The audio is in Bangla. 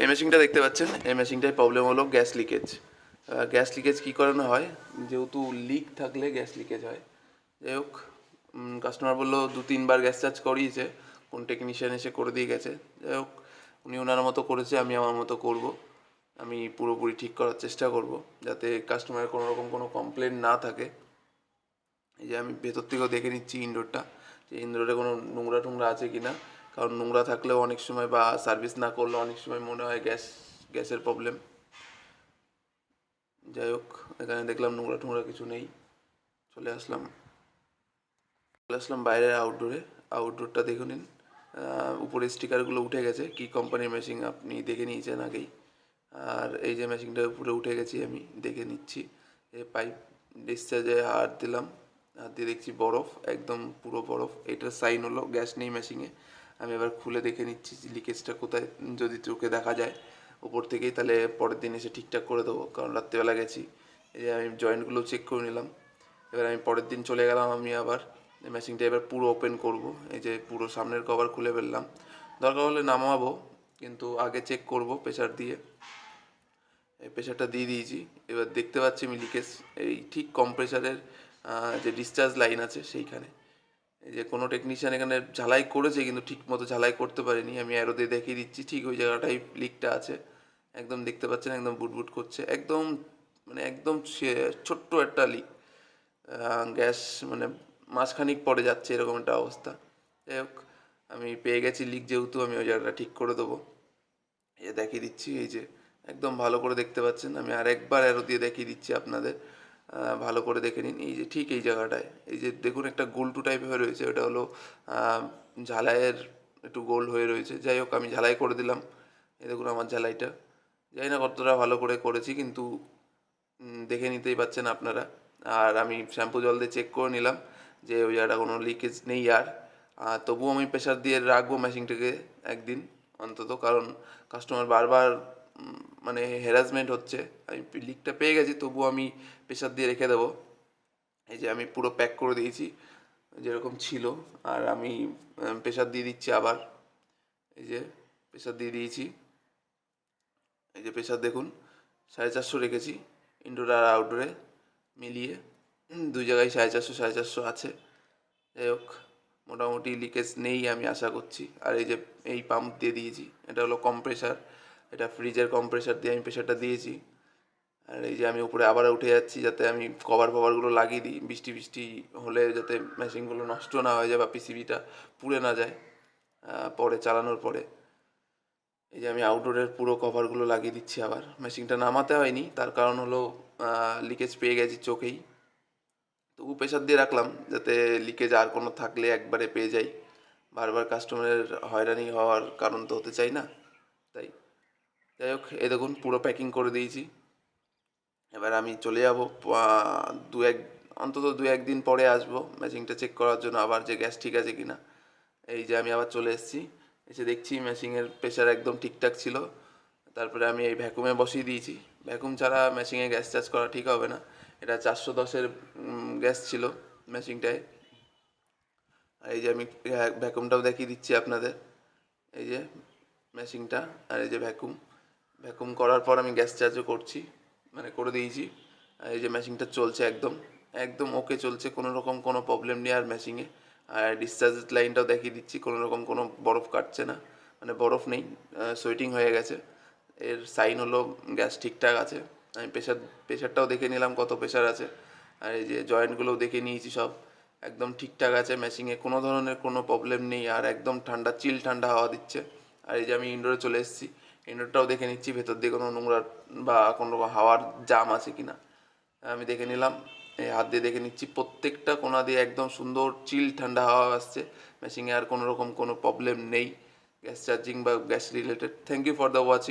এই মেশিনটা দেখতে পাচ্ছেন? এই মেশিনটায় প্রবলেম হলো গ্যাস লিকেজ গ্যাস লিকেজ কী করানো হয়? যেহেতু লিক থাকলে গ্যাস লিকেজ হয়। যাই হোক কাস্টমার বলল, দু, তিনবার গ্যাস চার্জ করিয়েছে। কোন টেকনিশিয়ান এসে করে দিয়ে গেছে? যাই হোক, উনি ওনার মতো করেছে, আমি আমার মতো করব। আমি পুরোপুরি ঠিক করার চেষ্টা করব, যাতে কাস্টমারের কোনো রকম কোনো কমপ্লেন না থাকে। এই যে আমি ভেতর থেকেও দেখে নিচ্ছি ইনডোরটা যে ইনডোরে কোনো নোংরা টোংরা আছে কি না কারণ নোংরা থাকলেও অনেক সময় বা সার্ভিস না করলে অনেক সময় মনে হয় গ্যাস, গ্যাসের প্রবলেম যাই হোক, এখানে দেখলাম নোংরা টোংরা কিছু নেই। চলে আসলাম। চলে আসলাম বাইরের আউটডোরে আউটডোরটা দেখে নিন। উপরে স্টিকারগুলো উঠে গেছে। কি কোম্পানির মেশিন আপনি দেখে নিয়েছেন আগেই? আর এই যে মেশিনটার উপরে উঠে গেছি আমি, দেখে নিচ্ছি। এই পাইপ ডিসচার্জে হাত দিলাম। হাত দিয়ে দেখছি বরফ, একদম পুরো বরফ। এটার সাইন হলো গ্যাস নেই মেশিনে আমি এবার খুলে দেখে নিচ্ছি লিকেজটা কোথায়, যদি চোখে দেখা যায় উপর থেকেই, তাহলে পরের দিন এসে ঠিকঠাক করে দেবো, কারণ রাত্রেবেলা গেছি। এই আমি জয়েন্টগুলো চেক করে নিলাম। এবার আমি পরের দিন চলে গেলাম আমি আবার। মেশিনটা এবার পুরো ওপেন করব। এই যে পুরো সামনের কভার খুলে ফেললাম। দরকার হলে নামাবো, কিন্তু আগে চেক করব প্রেশার দিয়ে। এই প্রেশারটা দিয়ে দিয়েছি। এবার দেখতে পাচ্ছি আমি লিকেজ এই ঠিক কম্প্রেসারের যে ডিসচার্জ লাইন আছে সেইখানে। যে কোনো টেকনিশিয়ান এখানে ঝালাই করেছে কিন্তু ঠিক মতো ঝালাই করতে পারেনি। আমি অ্যারো দিয়ে দেখিয়ে দিচ্ছি, ঠিক ওই জায়গাটাই লিকটা আছে। একদম দেখতে পাচ্ছেন, একদম বুটবুট করছে। একদম মানে একদম ছোট্ট একটা লিক গ্যাস মানে মাসখানিক পরে যাচ্ছে এরকম একটা অবস্থা। যাই হোক, আমি পেয়ে গেছি লিক যেহেতু, আমি ওই জায়গাটা ঠিক করে দেবো। এ দেখিয়ে দিচ্ছি, এই যে একদম ভালো করে দেখতে পাচ্ছেন। আমি আরেকবার অ্যারো দিয়ে দেখিয়ে দিচ্ছি আপনাদের। ভালো করে দেখে নিন। এই যে ঠিক এই জায়গাটায়। এই যে দেখুন একটা গোল্টু টাইপের হয়ে রয়েছে ওটা হলো ঝালাইয়ের একটু গোল হয়ে রয়েছে। যাই হোক, আমি ঝালাই করে দিলাম। এই দেখুন আমার ঝালাইটা। জানি না কতটা ভালো করে করেছি, কিন্তু দেখে নিতেই পাচ্ছেন আপনারা। আর আমি শ্যাম্পু জল দিয়ে চেক করে নিলাম যে ওই জায়গাটা কোনো লিকেজ নেই আর। তবুও আমি প্রেশার দিয়ে রাখব মেশিনটাকে একদিন অন্তত। কারণ কাস্টমার বারবার মানে হ্যারাসমেন্ট হচ্ছে, আমি লিকটা পেয়ে গেছি তবুও আমি প্রেশার দিয়ে রেখে দেবো। এই যে আমি পুরো প্যাক করে দিয়েছি, যেরকম ছিল, আর আমি প্রেশার দিয়ে দিচ্ছি আবার। এই যে প্রেশার দিয়ে দিয়েছি। এই যে প্রেশার দেখুন, সাড়ে চারশো রেখেছি ইনডোর আর আউটডোরে মিলিয়ে। দুই জায়গায় সাড়ে চারশো সাড়ে চারশো আছে। যাই হোক, মোটামুটি লিকেজ নেই আমি আশা করছি। আর এই যে এই পাম্প দিয়ে দিয়েছি, এটা হলো কম্প্রেসার এটা ফ্রিজের কম্প্রেসার দিয়ে আমি প্রেশারটা দিয়েছি। আর এই যে আমি উপরে আবার উঠে যাচ্ছি যাতে আমি কভার ফভারগুলো লাগিয়ে দিই, বৃষ্টি বৃষ্টি হলে যাতে মেশিনগুলো নষ্ট না হয়ে যায় বা পিসিবিটা পুড়ে না যায় পরে, চালানোর পরে। এই যে আমি আউটডোরের পুরো কভারগুলো লাগিয়ে দিচ্ছি আবার। মেশিনটা নামাতে হয়নি, তার কারণ হলো লিকেজ পেয়ে গেছি চোখেই। তবু প্রেশার দিয়ে রাখলাম যাতে লিকেজ আর কোনো থাকলে একবারে পেয়ে যাই। বারবার কাস্টমারের হয়রানি হওয়ার কারণ তো হতে চাই না, তাই। যাই হোক এ দেখুন, পুরো প্যাকিং করে দিয়েছি। এবার আমি চলে যাব দু এক, অন্তত দু একদিন পরে আসব মেশিনটা চেক করার জন্য, আবার যে গ্যাস ঠিক আছে কিনা। এই যে আমি আবার চলে এসেছি, এসে দেখছি মেশিনের প্রেশার একদম ঠিকঠাক ছিল। তারপরে আমি এই ভ্যাকুমে বসিয়ে দিয়েছি। ভ্যাকুম ছাড়া মেশিনে গ্যাস চার্জ করা ঠিক হবে না। এটা চারশো দশের গ্যাস ছিল আর এই যে আমি ভ্যাকুমটাও দেখিয়ে দিচ্ছি আপনাদের। এই যে মেশিনটা আর এই যে ভ্যাকুম ভ্যাকুম করার পর আমি গ্যাস চার্জও করছি মানে করে দিয়েছি। এই যে মেশিনটা চলছে একদম একদম ওকে চলছে, কোনো রকম কোনো প্রবলেম নেই আর মেশিনে আর ডিসচার্জ লাইনটাও দেখিয়ে দিচ্ছি, কোনো রকম কোনো বরফ কাটছে না মানে বরফ নেই সোয়েটিং হয়ে গেছে। এর সাইন হলো গ্যাস ঠিকঠাক আছে। আমি প্রেশার প্রেশারটাও দেখে নিলাম কত প্রেশার আছে। আর এই যে জয়েন্টগুলোও দেখে নিয়েছি সব। একদম ঠিকঠাক আছে মেশিনে কোনো ধরনের কোনো প্রবলেম নেই আর একদম ঠান্ডা চিল ঠান্ডা হাওয়া দিচ্ছে। আর এই যে আমি ইনডোরে চলে এসেছি। ইনডোরটাও দেখে নিচ্ছি, ভেতর দিয়ে কোনো নোংরা বা কোনো রকম হাওয়ার জাম আছে কি না আমি দেখে নিলাম, এই হাত দিয়ে দেখে নিচ্ছি, প্রত্যেকটা কোনা দিয়ে একদম সুন্দর চিল ঠান্ডা হাওয়া আসছে। মেশিনে আর কোনো রকম কোনো প্রবলেম নেই। গ্যাস চার্জিং বা gas related thank you for the watching